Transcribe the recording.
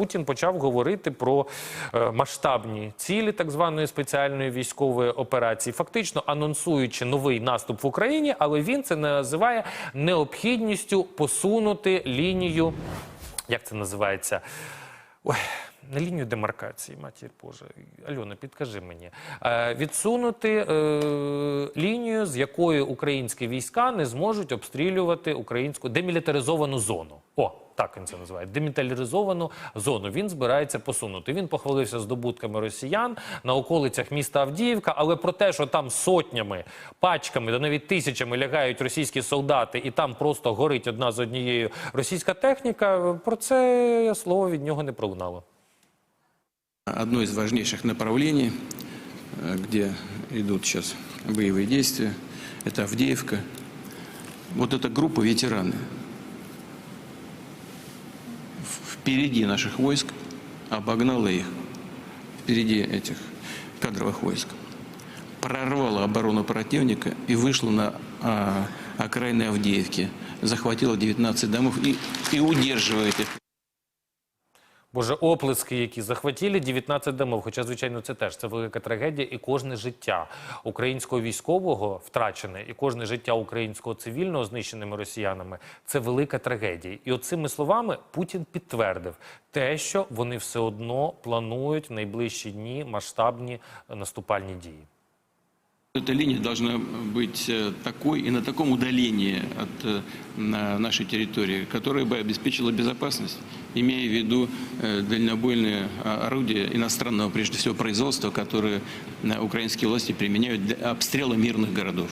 Путін почав говорити про е, масштабні цілі так званої спеціальної військової операції, фактично анонсуючи новий наступ в Україні, але він це називає необхідністю посунути лінію. Як це називається? Ой, на лінію демаркації, матір Боже. Альона, підкажи мені. Е, відсунути е, лінію, з якої українські війська не зможуть обстрілювати українську демілітаризовану зону. О, так він це називає. Демілітаризовану зону. Він збирається посунути. Він похвалився здобутками росіян на околицях міста Авдіївка, але про те, що там сотнями, пачками, да навіть тисячами лягають російські солдати, і там просто горить одна з однією російська техніка. Про це слово від нього не пролунало. Одно из важнейших направлений, э, где идут сейчас боевые действия, это Авдеевка. Вот эта группа ветераны. Впереди наших войск обогнала их, впереди этих кадровых войск. Прорвала оборону противника и вышла на а, окраины Авдеевки. Захватила 19 домов и, и удерживает их. Боже, оплески, які захватили 19 домов. Хоча, звичайно, це теж це велика трагедія, і кожне життя українського військового втрачене, і кожне життя українського цивільного знищеними росіянами це велика трагедія. І оцими словами Путін підтвердив те, що вони все одно планують в найближчі дні масштабні наступальні дії. Эта линия должна быть э, такой и на таком удалении от э, на нашей территории, которая бы обеспечила безопасность, имея в виду э, дальнобойные а, орудия иностранного, прежде всего, производства, которые украинские власти применяют для обстрела мирных городов.